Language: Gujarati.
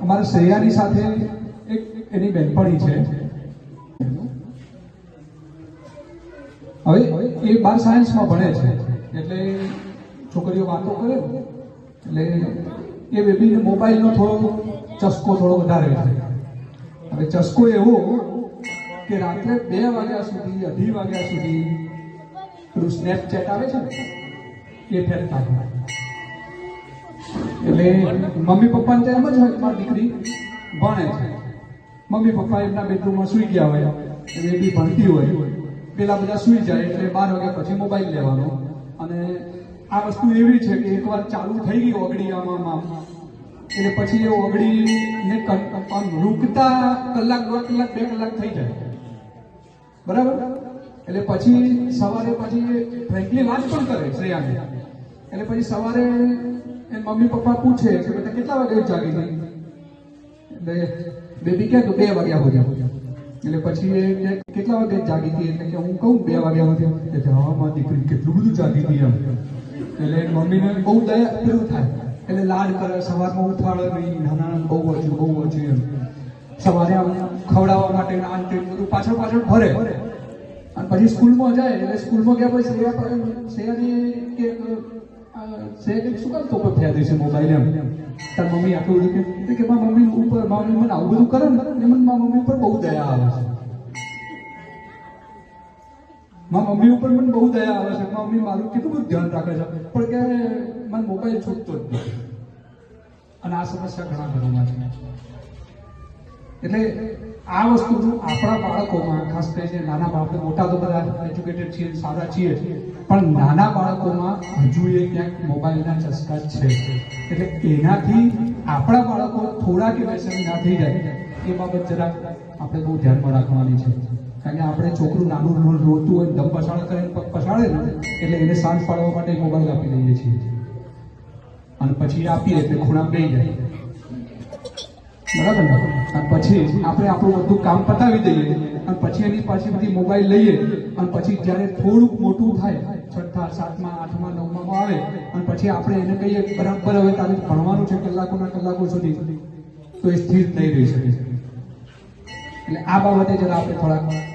અમારા શ્રેયાની સાથે એક એની બહેનપણી છે. હવે એ બાર સાયન્સમાં ભણે છે. એટલે છોકરીઓ વાતો કરે. એટલે એ બેબીને મોબાઈલનો થોડો ચસ્કો થોડો વધારે છે. હવે ચસ્કો એવો કે રાત્રે બે વાગ્યા સુધી, અઢી વાગ્યા સુધી પેલું સ્નેપચેટ આવે છે ને, એ ફેરતા એટલે મમ્મી પપ્પાને તો એમ જ હોય મારી દીકરી ભણે છે. મમ્મી પપ્પા એમના બેડરૂમમાં સૂઈ ગયા હોય એટલે એ બી ભણતી હોય. પેલા બધા સૂઈ જાય એટલે બાર વાગ્યા પછી મોબાઈલ લેવાનો. અને આ વસ્તુ એવી છે કે એકવાર ચાલુ થઈ ગઈ ઓગળી આમાં એટલે પછી એ ઓગળીને રૂકતા કલાક, દોઢ કલાક, બે કલાક થઈ જાય. બરાબર? એટલે પછી સવારે પછી ફ્રેન્કલી વાત પણ કરે શ્રેયાને. એટલે પછી સવારે એ મમ્મી પપ્પા પૂછે કે બેટા, કેટલા વાગે જાગી ગઈ એટલે બેબી કહે કે બે વાગ્યા હોય એટલે પછી એ કેટલા વાગે જાગી હતી? એટલે કે, હું કહું, બે વાગ્યા હોય એટલે હા, માં, દીકરી, કેટલું બધું જાગી હતી એમ. એટલે મમ્મીને બહુ દયા પેલું થાય. એટલે લાડ કરે, સવારમાં ઉઠાડે નહીં નાના બહુ ઓછું બહુ ઓછું એમ. સવારે ખવડાવવા માટે આ તે બધું પાછળ પાછળ ભરે. અને પછી સ્કૂલમાં જાય, એટલે સ્કૂલમાં ગયા પછી સૈયા સેવાની કે અ, શું કામ ઉપર ફેંદે છે મોબાઈલ મમ્મી આટલું કે મારા મમ્મી ઉપર મારા મમ્મી મને આવું બધું કરે ને એટલે મને મારા મમ્મી ઉપર બહુ દયા આવે છે મારા મમ્મી ઉપર મને બહુ દયા આવે છે મારા મારું કેટલું બધું ધ્યાન રાખે પણ કે મને મોબાઈલ છૂટતો જ અને આ સમસ્યા ઘણા ઘરોમાં છે એટલે આ વસ્તુ આપણા બાળકોમાં, ખાસ કરીને નાના બાળકો, મોટા તો બધા એજ્યુકેટેડ છીએ, સારા છીએ, પણ નાના બાળકોમાં હજુ એ ક્યાંક મોબાઈલના ચસ્કા છે. એટલે એનાથી આપણા બાળકો થોડા કે વ્યસની ના થઈ જાય, એ બાબત જરાક આપણે બહુ ધ્યાનમાં રાખવાની છે. કારણ કે આપણે છોકરું નાનું રોડ રોતું હોય, દમ પછાડ કરે પગ પછાડે ને, એટલે એને શાંત પાડવા માટે મોબાઈલ આપી દઈએ છીએ. અને પછી આપીએ એટલે ખૂણા બે જાય. બરાબર ને? અને પછી આપણે આપણું બધું કામ પતાવી દઈએ અને પછી એની પાસેથી મોબાઈલ લઈએ અને પછી જ્યારે થોડુંક મોટું થાય, છઠ્ઠા, સાતમા, આઠમા, નવમામાં આવે અને પછી આપણે એને કહીએ, બરાબર, હવે તારે ભણવાનું છે કલાકોના કલાકો સુધી. તો એ સ્થિર નહીં રહી શકે. એટલે આ બાબતે જરા આપણે થોડાક